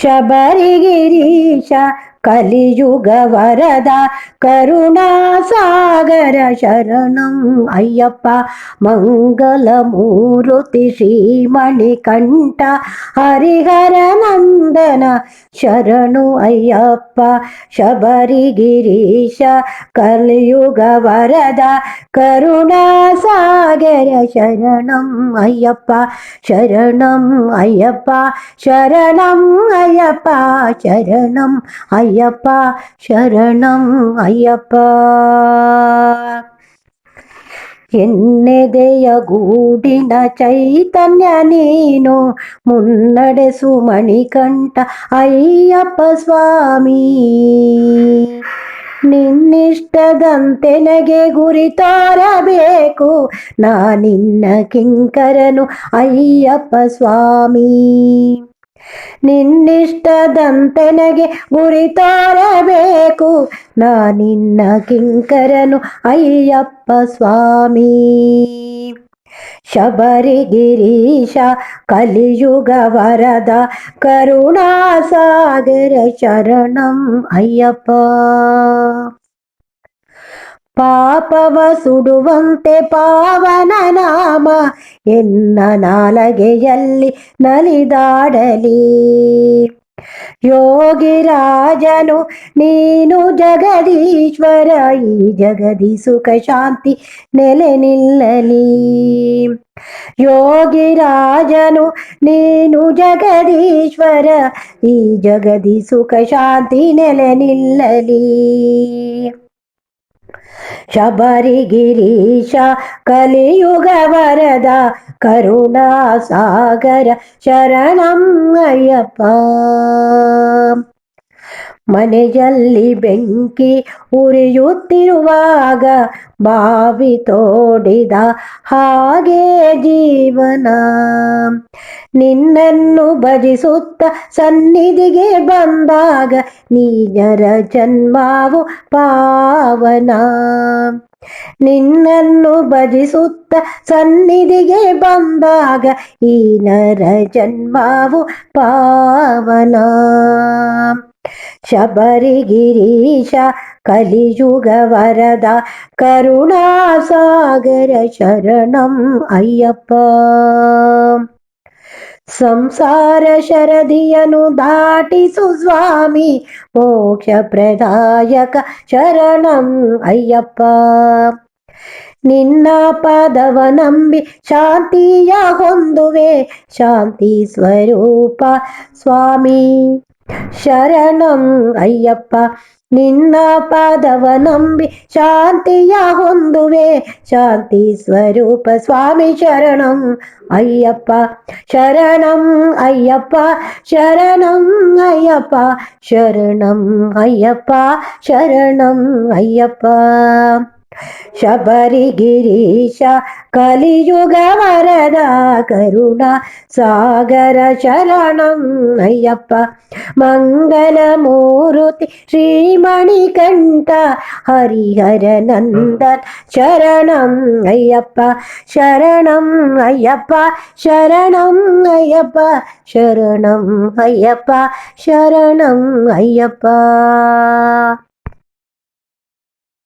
शबरी गिरीशा കലിയുഗ വരദ കരുണാസാഗര ശരണം അയ്യപ്പ മംഗളമൂർത്തി ശ്രീമണികണ്ഠ ഹരിഹര നന്ദന ശരണു അയ്യപ്പ ശബരിഗിരീശ കലിയുഗ വരദ കരുണാസാഗര ശരണം അയ്യപ്പ ശരണം അയ്യപ്പ ശരണം അയ്യപ്പ ശരണം അയ്യപ്പ. అయ్యప్ప శరణం అయ్యప్ప ಎನ್ನೆದೆಯಗೂಡಿನ ಚೈತನ್ಯ ನೀನು ಮುನ್ನಡೆಸು ಮಣಿಕಂಠ ಅಯ್ಯಪ್ಪ ಸ್ವಾಮಿ ನಿನ್ನಿಷ್ಟದಂತೆ ನಗೆ ಗುರಿ ತೋರಬೇಕು ನಾ ನಿನ್ನ ಕಿಂಕರನು ಅಯ್ಯಪ್ಪ ಸ್ವಾಮಿ ನಿನ್ನಿಷ್ಟದಂತೆ ನಗೆ ಗುರಿ ತೋರಬೇಕು. ನಾನಿನ್ನ ಕಿಂಕರನು ಅಯ್ಯಪ್ಪ ಸ್ವಾಮಿ. ಶಬರಿಗಿರೀಶ ಕಲಿಯುಗ ವರದ ಕರುಣಾಸಾಗರ ಶರಣಂ ಅಯ್ಯಪ್ಪ. ಪಾಪವ ಸುಡುವಂತೆ ಪಾವನ ನಾಮ ಎನ್ನ ನಾಲಗೆಯಲ್ಲಿ ನಲಿದಾಡಲಿ ಯೋಗಿರಾಜನು ನೀನು ಜಗದೀಶ್ವರ ಈ ಜಗದಿ ಸುಖ ಶಾಂತಿ ನೆಲೆ ನಿಲ್ಲಲಿ ಯೋಗಿರಾಜನು ನೀನು ಜಗದೀಶ್ವರ ಈ ಜಗದಿ ಸುಖ ಶಾಂತಿ ನೆಲೆ ನಿಲ್ಲಲಿ ശബരിഗിരീശ കലിയുഗ വരദ കരുണാസാഗര ശരണം അയ്യപ്പ ಮನೆಯಲ್ಲಿ ಬೆಂಕಿ ಉರಿಯುತ್ತಿರುವಾಗ ಬಾವಿ ತೋಡಿದ ಹಾಗೆ ಜೀವನ. ನಿನ್ನನ್ನು ಭಜಿಸುತ್ತ ಸನ್ನಿಧಿಗೆ ಬಂದಾಗ ನೀಜರ ಜನ್ಮಾವು ಪಾವನ. ನಿನ್ನನ್ನು ಭಜಿಸುತ್ತ ಸನ್ನಿಧಿಗೆ ಬಂದಾಗ ಈ ನರ ಜನ್ಮಾವು ಪಾವನ. ಶಬರಿಗಿರೀಶ ಕಲಿಯುಗ ವರದ ಕರುಣಾಸಾಗರ ಶರಣಂ ಅಯ್ಯಪ್ಪ. ಸಂಸಾರ ಶರದಿಯನು ದಾಟಿಸು ಸ್ವಾಮಿ, ಮೋಕ್ಷ ಪ್ರದಾಯಕ ಶರಣಂ ಅಯ್ಯಪ್ಪ. ನಿನ್ನ ಪದವ ನಂಬಿ ಶಾಂತಿಯ ಹೊಂದುವೆ, ಶಾಂತಿ ಸ್ವರೂಪ ಸ್ವಾಮಿ. ಶರಣಂ ಅಯ್ಯಪ್ಪ ನಿನ್ನ ಪಾದವ ನಂಬಿ ಶಾಂತಿಯ ಹೊಂದುವೆ ಶಾಂತಿ ಸ್ವರೂಪ ಸ್ವಾಮಿ ಶರಣಂ ಅಯ್ಯಪ್ಪ ಶರಣಂ ಅಯ್ಯಪ್ಪ ಶರಣಂ ಅಯ್ಯಪ್ಪ ಶರಣಂ ಅಯ್ಯಪ್ಪ ಶರಣಂ ಅಯ್ಯಪ್ಪ ശബരിഗിരീശ കലിയുഗ വരദ കരുണ സാഗര ശരണം അയ്യപ്പ മംഗളമൂർത്തി ശ്രീമണികണ്ഠ ഹരിഹരനന്ദൻ ശരണം അയ്യപ്പ ശരണം അയ്യപ്പ ശരണം അയ്യപ്പ ശരണം അയ്യപ്പ ശരണം അയ്യപ്പ.